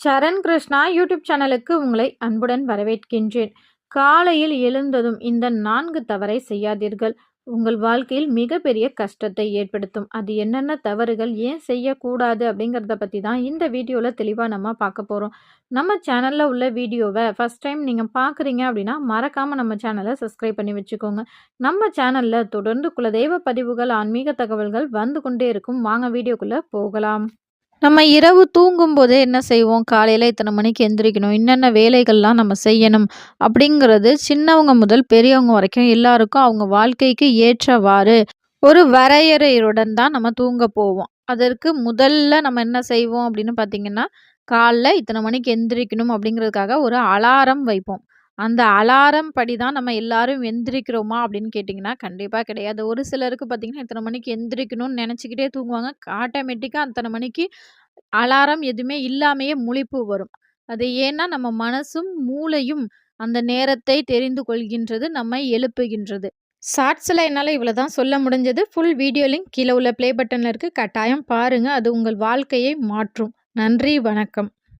சரண் Krishna YouTube சேனலுக்கு உங்களை அன்புடன் வரவேற்கின்றேன். காலையில் எழுந்ததும் இந்த நான்கு தவறை செய்யாதீர்கள். உங்கள் வாழ்க்கையில் மிகப்பெரிய கஷ்டத்தை ஏற்படுத்தும். அது என்னென்ன தவறுகள் ஏன் செய்யக்கூடாது அப்படிங்கிறத பற்றி தான் இந்த வீடியோவில் தெளிவாக நம்ம பார்க்க போகிறோம் நம்ம சேனலில் உள்ள வீடியோவை ஃபஸ்ட் டைம் நீங்கள் பார்க்குறீங்க அப்படின்னா மறக்காமல் நம்ம சேனலை சப்ஸ்கிரைப் பண்ணி வச்சுக்கோங்க. நம்ம சேனலில் தொடர்ந்து குலதெய்வ பதிவுகள் ஆன்மீக தகவல்கள் வந்து கொண்டே இருக்கும். வாங்க வீடியோக்குள்ளே போகலாம். நம்ம இரவு தூங்கும்போதே என்ன செய்வோம்? காலையில் இத்தனை மணிக்கு எந்திரிக்கணும். என்னென்ன வேலைகள்லாம் நம்ம செய்யணும்? அப்படிங்கிறது சின்னவங்க முதல் பெரியவங்க வரைக்கும் எல்லாருக்கும் அவங்க வாழ்க்கைக்கு ஏற்றவாறு ஒரு வரையறையுடன் தான் நம்ம தூங்க போவோம். அதற்கு முதல்ல நம்ம என்ன செய்வோம் அப்படின்னு பார்த்தீங்கன்னா காலைல இத்தனை மணிக்கு எந்திரிக்கணும் அப்படிங்கிறதுக்காக ஒரு அலாரம் வைப்போம். அந்த அலாரம் படி தான் நம்ம எல்லாரும் எந்திரிக்கிறோமா அப்படின்னு கேட்டிங்கன்னா கண்டிப்பாக கிடையாது. ஒரு சிலருக்கு பார்த்திங்கன்னா இத்தனை மணிக்கு எந்திரிக்கணும்னு நினச்சிக்கிட்டே தூங்குவாங்க. ஆட்டோமேட்டிக்காக அத்தனை மணிக்கு அலாரம் எதுவுமே இல்லாமையே முழிப்பு வரும். அது ஏன்னா நம்ம மனசும் மூளையும் அந்த நேரத்தை தெரிந்து கொள்கின்றது நம்மை எழுப்புகின்றது. ஷார்ட்ஸில் என்னால் இவ்வளோ தான் சொல்ல முடிஞ்சது. ஃபுல் வீடியோ லிங்க் கீழே உள்ள ப்ளே பட்டனில் இருக்குது கட்டாயம் பாருங்கள் அது உங்கள் வாழ்க்கையை மாற்றும். நன்றி வணக்கம்.